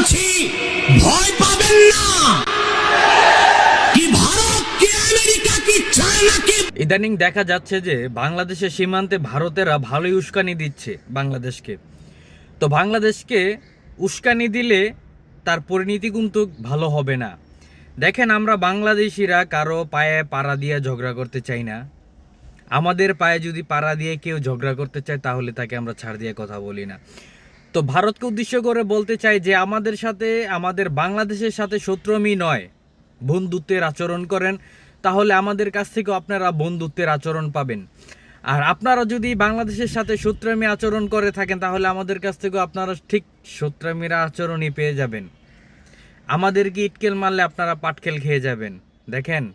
বলছি, ভয় পাবেন না। কি ভারত, কি আমেরিকা, কি চায়না, কি ইদানিং দেখা যাচ্ছে যে বাংলাদেশের সীমান্তে ভারতেরা ভালোই উস্কানি দিচ্ছে বাংলাদেশকে। তো বাংলাদেশকে উস্কানি দিলে তার পরিণতি কিন্তু ভালো হবে না। দেখেন আমরা বাংলাদেশিরা কারও পায়ে পাড়া দিয়ে ঝগড়া করতে চাই না। আমাদের পায়ে যদি পাড়া দিয়ে কেউ ঝগড়া করতে চায়, তাহলে তাকে আমরা ছাড় দিয়ে কথা বলি না। তো ভারতকে উদ্দেশ্য করে বলতে চাই যে আমাদের সাথে, আমাদের বাংলাদেশের সাথে শত্রুমি নয়। বন্ধুত্বের আচরণ করেন। তাহলে আমাদের কাছ থেকেও আপনারা বন্ধুত্বের আচরণ পাবেন। আর আপনারা যদি বাংলাদেশের সাথে শত্রুমি আচরণ করে থাকেন, তাহলে আমাদের কাছ থেকেও আপনারা ঠিক শত্রুমির আচরণই পেয়ে যাবেন। আমাদেরকে ইটকেল মারলে আপনারা পাটকেল খেয়ে যাবেন? দেখেন,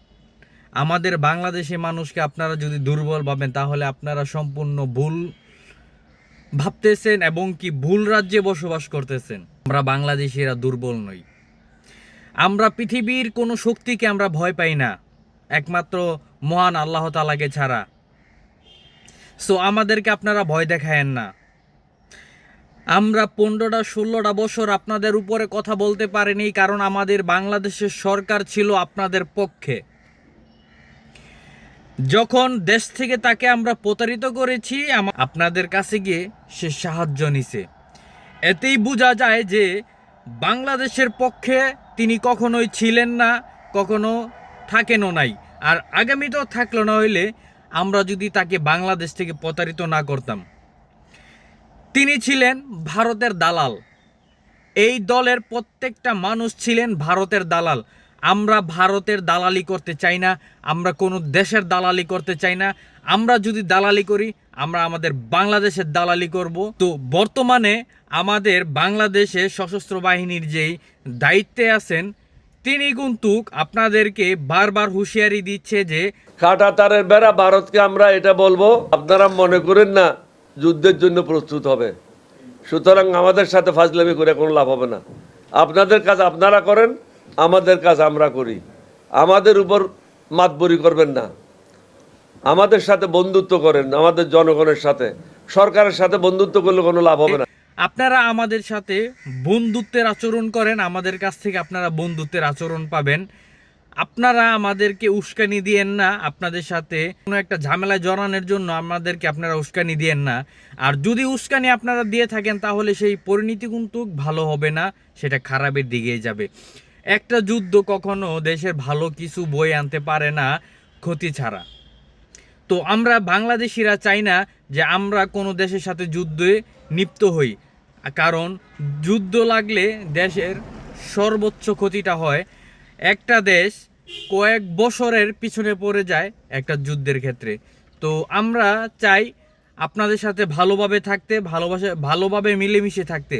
আমাদের বাংলাদেশি মানুষকে আপনারা যদি দুর্বল ভাবেন, তাহলে আপনারা সম্পূর্ণ ভুল ভাবতেছেন এবং কি ভুল রাজ্যে বসবাস করতেছেন। আমরা বাংলাদেশিরা দুর্বল নই। আমরা পৃথিবীর কোনো শক্তিকে আমরা ভয় পাই না। একমাত্র মহান আল্লাহ তালাকে ছাড়া। সো আমাদেরকে আপনারা ভয় দেখায়েন না। আমরা পনেরোটা, ষোলোটা বছর আপনাদের উপরে কথা বলতে পারিনি, কারণ আমাদের বাংলাদেশের সরকার ছিল আপনাদের পক্ষে। যখন দেশ থেকে তাকে আমরা প্রতারিত করেছি আপনাদের কাছে গিয়ে সে সাহায্য নিছে। এতেই বোঝা যায় যে বাংলাদেশের পক্ষে তিনি কখনোই ছিলেন না, কখনো থাকেনও নাই। আর আগামীতেও থাকল না হইলে আমরা যদি তাকে বাংলাদেশ থেকে প্রতারিত না করতাম। তিনি ছিলেন ভারতের দালাল। এই দলের প্রত্যেকটা মানুষ ছিলেন ভারতের দালাল। আমরা ভারতের দালালি করতে চাই না, আমরা কোনো দেশের দালালি করতে চাই না। আমরা যদি দালালি করি, আমরা আমাদের বাংলাদেশের দালালি করব। তো বর্তমানে আমাদের বাংলাদেশে সশস্ত্র বাহিনীর যেই দায়িত্বে আছেন, তিনি কিন্তু আপনাদেরকে বারবার হুঁশিয়ারি দিচ্ছে যে কাটা তারের বেড়া ভারতকে আমরা এটা বলব, আপনারা মনে করেন না, যুদ্ধের জন্য প্রস্তুত হবে। সুতরাং আমাদের সাথে ফাজলামি করে কোনো লাভ হবে না। আপনাদের কাজ আপনারা করেন আমাদের কাজ আমরা করি। আমাদের উপর মাতবরি করবেন না। আমাদের সাথে বন্ধুত্ব করেন, আমাদের জনগণের সাথে। সরকারের সাথে বন্ধুত্ব করলে কোনো লাভ হবে না। আপনারা আমাদের সাথে বন্ধুত্বের আচরণ করেন, আমাদের কাছ থেকে আপনারা বন্ধুত্বের আচরণ পাবেন। আপনারা আমাদেরকে উস্কানি দিয়েন না, আপনাদের সাথে কোনো একটা ঝামেলায় জড়ানোর জন্য আমাদেরকে আপনারা উস্কানি দিয়েন না। আর যদি উস্কানি আপনারা দিয়ে থাকেন, তাহলে সেই পরিণতি কিন্তু ভালো হবে না, সেটা খারাপের দিকেই যাবে। একটা যুদ্ধ কখনো দেশের ভালো কিছু বই আনতে পারে না ক্ষতি ছাড়া। তো আমরা বাংলাদেশিরা চাই না যে আমরা কোনো দেশের সাথে যুদ্ধে লিপ্ত হই, কারণ যুদ্ধ লাগলে দেশের সর্বোচ্চ ক্ষতিটা হয়। একটা দেশ কয়েক বছরের পিছনে পড়ে যায় একটা যুদ্ধের ক্ষেত্রে। তো আমরা চাই আপনাদের সাথে ভালোভাবে থাকতে, ভালোবাসা, ভালোভাবে মিলেমিশে থাকতে।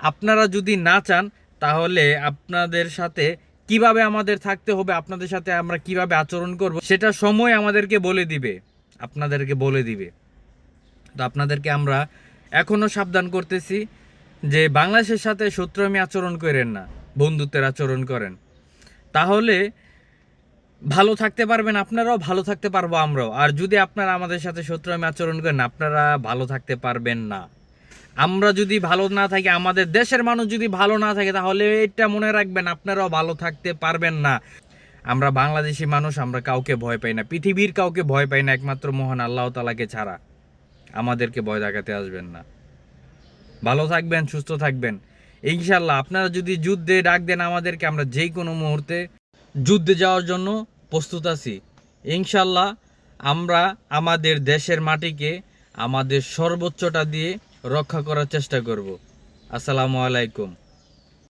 আপনারা যদি না চান তাহলে আপনাদের সাথে কীভাবে আমাদের থাকতে হবে, আপনাদের সাথে আমরা কীভাবে আচরণ করব, সেটা সময় আমাদেরকে বলে দিবে, আপনাদেরকে বলে দিবে। তো আপনাদেরকে আমরা এখনও সাবধান করতেছি যে বাংলাদেশের সাথে শত্রুমি আচরণ করেন না, বন্ধুত্বের আচরণ করেন। তাহলে ভালো থাকতে পারবেন আপনারাও, ভালো থাকতে পারব আমরাও। আর যদি আপনারা আমাদের সাথে শত্রুমি আচরণ করেন, আপনারা ভালো থাকতে পারবেন না। আমরা যদি ভালো না থাকি, আমাদের দেশের মানুষ যদি ভালো না থাকে, তাহলে এটা মনে রাখবেন, আপনারাও ভালো থাকতে পারবেন না। আমরা বাংলাদেশি মানুষ, আমরা কাউকে ভয় পাই না। পৃথিবীর কাউকে ভয় পাই না, একমাত্র মহান আল্লাহ তালাকে ছাড়া। আমাদেরকে ভয় দেখাতে আসবেন না। ভালো থাকবেন, সুস্থ থাকবেন। ইনশাল্লাহ আপনারা যদি যুদ্ধে ডাক দেন আমাদেরকে, আমরা যে কোনো মুহূর্তে যুদ্ধে যাওয়ার জন্য প্রস্তুত আছি। ইনশাল্লাহ আমরা আমাদের দেশের মাটিকে, আমাদের সর্বোচ্চটা দিয়ে রক্ষা করার চেষ্টা করব। আসসালামু আলাইকুম।